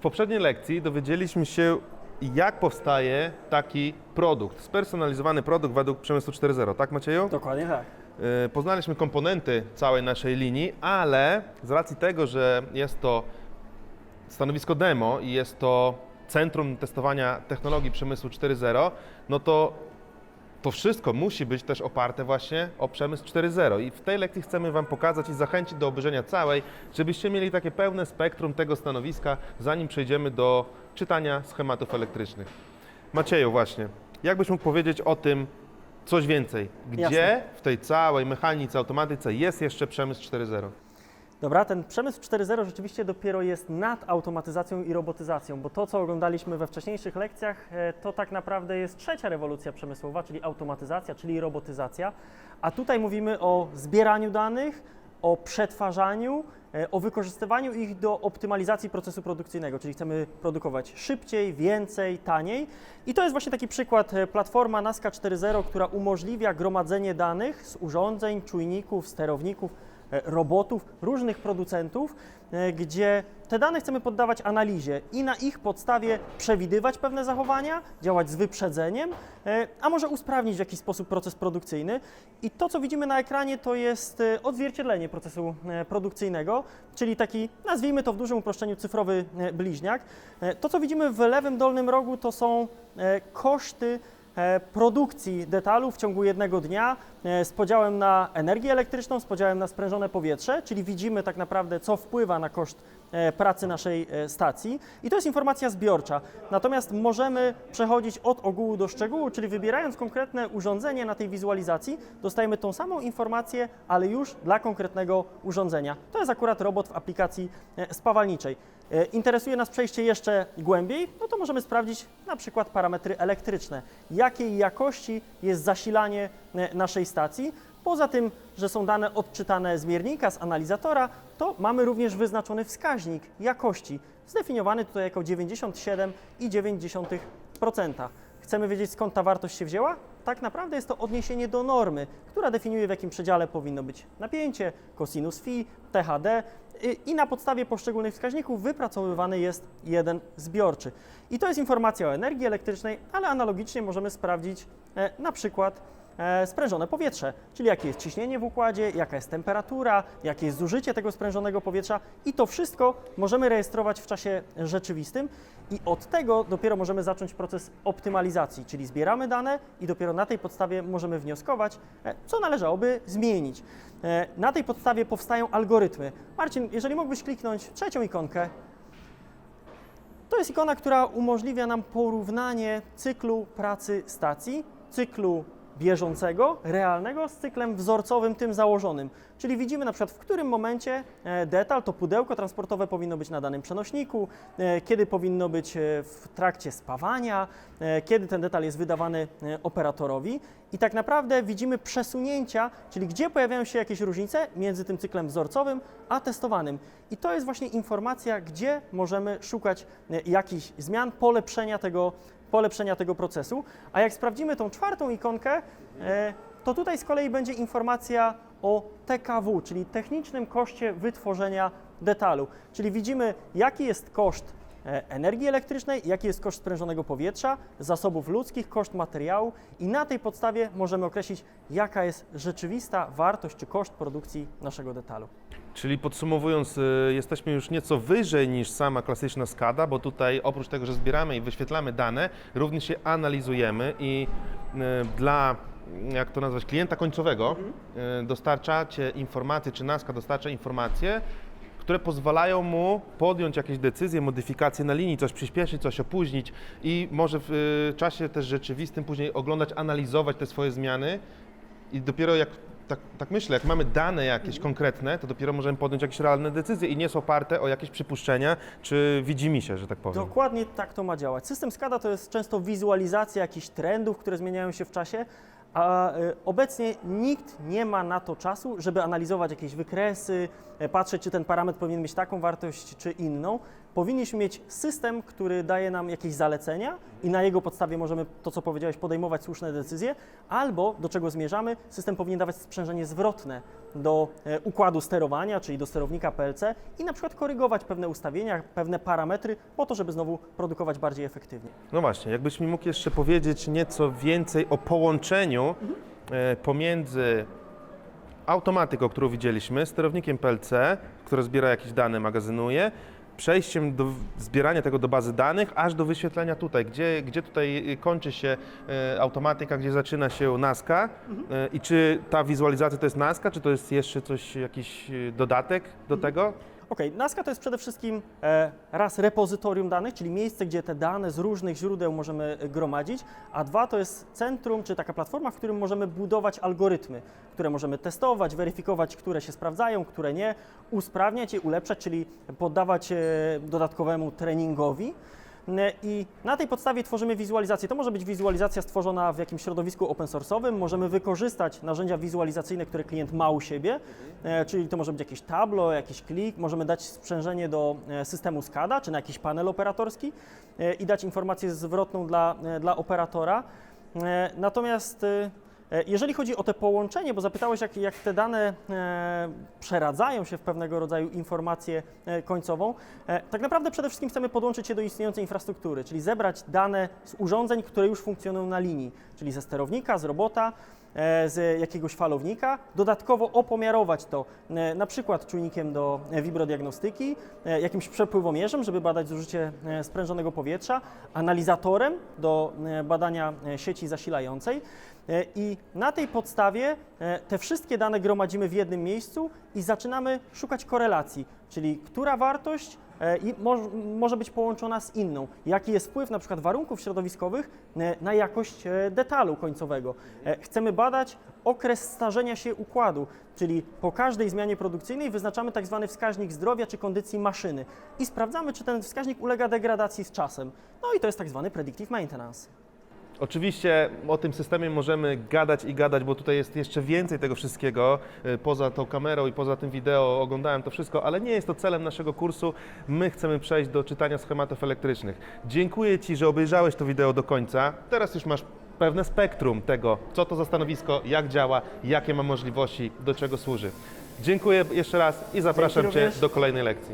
poprzedniej lekcji dowiedzieliśmy się, jak powstaje taki produkt, spersonalizowany produkt według przemysłu 4.0, tak Macieju? Dokładnie tak. Y, Poznaliśmy komponenty całej naszej linii, ale z racji tego, że jest to stanowisko demo i jest to centrum testowania technologii przemysłu 4.0, no to to wszystko musi być też oparte właśnie o przemysł 4.0 i w tej lekcji chcemy Wam pokazać i zachęcić do obejrzenia całej, żebyście mieli takie pełne spektrum tego stanowiska, zanim przejdziemy do czytania schematów elektrycznych. Macieju właśnie, jakbyś mógł powiedzieć o tym coś więcej? Gdzie Jasne. w tej całej mechanice, automatyce jest jeszcze przemysł 4.0? Dobra, ten przemysł 4.0 rzeczywiście dopiero jest nad automatyzacją i robotyzacją, bo to, co oglądaliśmy we wcześniejszych lekcjach, e, to tak naprawdę jest trzecia rewolucja przemysłowa, czyli automatyzacja, czyli robotyzacja. A tutaj mówimy o zbieraniu danych, o przetwarzaniu, o wykorzystywaniu ich do optymalizacji procesu produkcyjnego, czyli chcemy produkować szybciej, więcej, taniej. I to jest właśnie taki przykład e, platforma NASCA 4.0, która umożliwia gromadzenie danych z urządzeń, czujników, sterowników, e, robotów, różnych producentów, e, gdzie te dane chcemy poddawać analizie i na ich podstawie przewidywać pewne zachowania, działać z wyprzedzeniem, e, a może usprawnić w jakiś sposób proces produkcyjny. I to, co widzimy na ekranie, to jest e, odzwierciedlenie procesu e, czyli taki, nazwijmy to w dużym uproszczeniu, cyfrowy e, bliźniak. E, To, co widzimy w lewym dolnym rogu, to są e, koszty produkcji detalu w ciągu jednego dnia z podziałem na energię elektryczną, z podziałem na sprężone powietrze, czyli widzimy tak naprawdę, co wpływa na koszt pracy naszej e, stacji. I to jest informacja zbiorcza. Natomiast możemy przechodzić od ogółu do szczegółu, czyli wybierając konkretne urządzenie na tej wizualizacji, dostajemy tą samą informację, ale już dla konkretnego urządzenia. To jest akurat robot w aplikacji e, spawalniczej. E, Interesuje nas przejście jeszcze głębiej, no to możemy sprawdzić na przykład parametry elektryczne. Jakiej jakości jest zasilanie e, naszej stacji? Poza tym, że są dane odczytane z miernika, z analizatora, to mamy również wyznaczony wskaźnik jakości, zdefiniowany tutaj jako 97,9%. Chcemy wiedzieć skąd ta wartość się wzięła? Tak naprawdę jest to odniesienie do normy, która definiuje w jakim przedziale powinno być napięcie, cosinus phi, THD i na podstawie poszczególnych wskaźników wypracowywany jest jeden zbiorczy. I to jest informacja o energii elektrycznej, ale analogicznie możemy sprawdzić e, na przykład sprężone powietrze, czyli jakie jest ciśnienie w układzie, jaka jest temperatura, jakie jest zużycie tego sprężonego powietrza. I to wszystko możemy rejestrować w czasie rzeczywistym. I od tego dopiero możemy zacząć proces optymalizacji, czyli zbieramy dane i dopiero na tej podstawie możemy wnioskować, e, co należałoby zmienić. E, Na tej podstawie powstają algorytmy. Marcin, jeżeli mógłbyś kliknąć trzecią ikonkę, to jest ikona, która umożliwia nam porównanie cyklu pracy stacji, cyklu bieżącego, realnego z cyklem wzorcowym, tym założonym. Czyli widzimy na przykład, w którym momencie e, detal, to pudełko transportowe powinno być na danym przenośniku, e, kiedy powinno być e, w trakcie spawania, kiedy ten detal jest wydawany operatorowi. I tak naprawdę widzimy przesunięcia, czyli gdzie pojawiają się jakieś różnice między tym cyklem wzorcowym a testowanym. I to jest właśnie informacja, gdzie możemy szukać jakichś zmian, polepszenia tego, polepszenia tego procesu. A jak sprawdzimy tą czwartą ikonkę, e, to tutaj z kolei będzie informacja o TKW, czyli technicznym koszcie wytworzenia detalu. Czyli widzimy, jaki jest koszt energii elektrycznej, jaki jest koszt sprężonego powietrza, zasobów ludzkich, koszt materiału i na tej podstawie możemy określić, jaka jest rzeczywista wartość czy koszt produkcji naszego detalu. Czyli podsumowując, y, jesteśmy już nieco wyżej niż sama klasyczna SCADA, bo tutaj oprócz tego, że zbieramy i wyświetlamy dane, również je analizujemy i y, dla, jak to nazwać, klienta końcowego y, dostarczacie informacje, czy NASCA dostarcza informacje, które pozwalają mu podjąć jakieś decyzje, modyfikacje na linii, coś przyspieszyć, coś opóźnić i może w y, czasie też rzeczywistym później oglądać, analizować te swoje zmiany i dopiero jak, tak, tak myślę, jak mamy dane jakieś konkretne, to dopiero możemy podjąć jakieś realne decyzje i nie są oparte o jakieś przypuszczenia czy widzimisię, że tak powiem. Dokładnie tak to ma działać. System SCADA to jest często wizualizacja jakichś trendów, które zmieniają się w czasie, a y, obecnie nikt nie ma na to czasu, żeby analizować jakieś wykresy, y, patrzeć, czy ten parametr powinien mieć taką wartość, czy inną. Powinniśmy mieć system, który daje nam jakieś zalecenia i na jego podstawie możemy, to co powiedziałeś, podejmować słuszne decyzje, albo do czego zmierzamy, system powinien dawać sprzężenie zwrotne do e, układu sterowania, czyli do sterownika PLC i na przykład korygować pewne ustawienia, pewne parametry po to, żeby znowu produkować bardziej efektywnie. No właśnie, jakbyś mi mógł jeszcze powiedzieć nieco więcej o połączeniu e, pomiędzy automatyką, którą widzieliśmy, sterownikiem PLC, które zbiera jakieś dane, magazynuje, przejściem do zbierania tego do bazy danych, aż do wyświetlenia tutaj, gdzie, gdzie tutaj kończy się e, automatyka, gdzie zaczyna się NASCA e, i czy ta wizualizacja to jest NASCA, czy to jest jeszcze coś, jakiś dodatek do tego? Okej, NASCA to jest przede wszystkim e, raz repozytorium danych, czyli miejsce, gdzie te dane z różnych źródeł możemy e, gromadzić, a dwa to jest centrum, czy taka platforma, w którym możemy budować algorytmy, które możemy testować, weryfikować, które się sprawdzają, które nie, usprawniać je, ulepszać, czyli poddawać e, dodatkowemu treningowi. E, I na tej podstawie tworzymy wizualizację. To może być wizualizacja stworzona w jakimś środowisku open source'owym. Możemy wykorzystać narzędzia wizualizacyjne, które klient ma u siebie, e, czyli to może być jakieś tablo, jakiś klik. Możemy dać sprzężenie do e, systemu SCADA czy na jakiś panel operatorski i dać informację zwrotną dla, dla operatora. Natomiast Jeżeli chodzi o te połączenie, bo zapytałeś, jak, jak te dane e, przeradzają się w pewnego rodzaju informację e, końcową, e, tak naprawdę przede wszystkim chcemy podłączyć się do istniejącej infrastruktury, czyli zebrać dane z urządzeń, które już funkcjonują na linii, czyli ze sterownika, z robota, e, z jakiegoś falownika, dodatkowo opomiarować to e, na przykład czujnikiem do e, wibrodiagnostyki, e, jakimś przepływomierzem, żeby badać zużycie e, sprężonego powietrza, analizatorem do e, badania e, sieci zasilającej. E, I na tej podstawie e, te wszystkie dane gromadzimy w jednym miejscu i zaczynamy szukać korelacji, czyli która wartość e, i moż- może być połączona z inną. Jaki jest wpływ na przykład warunków środowiskowych e, na jakość e, detalu końcowego. E, Chcemy badać okres starzenia się układu, czyli po każdej zmianie produkcyjnej wyznaczamy tak zwany wskaźnik zdrowia czy kondycji maszyny i sprawdzamy, czy ten wskaźnik ulega degradacji z czasem. No i to jest tak zwany predictive maintenance. Oczywiście o tym systemie możemy gadać i gadać, bo tutaj jest jeszcze więcej tego wszystkiego. y, Poza tą kamerą i poza tym wideo oglądałem to wszystko, ale nie jest to celem naszego kursu. My chcemy przejść do czytania schematów elektrycznych. Dziękuję Ci, że obejrzałeś to wideo do końca. Teraz już masz pewne spektrum tego, co to za stanowisko, jak działa, jakie ma możliwości, do czego służy. Dziękuję jeszcze raz i zapraszam Cię do kolejnej lekcji.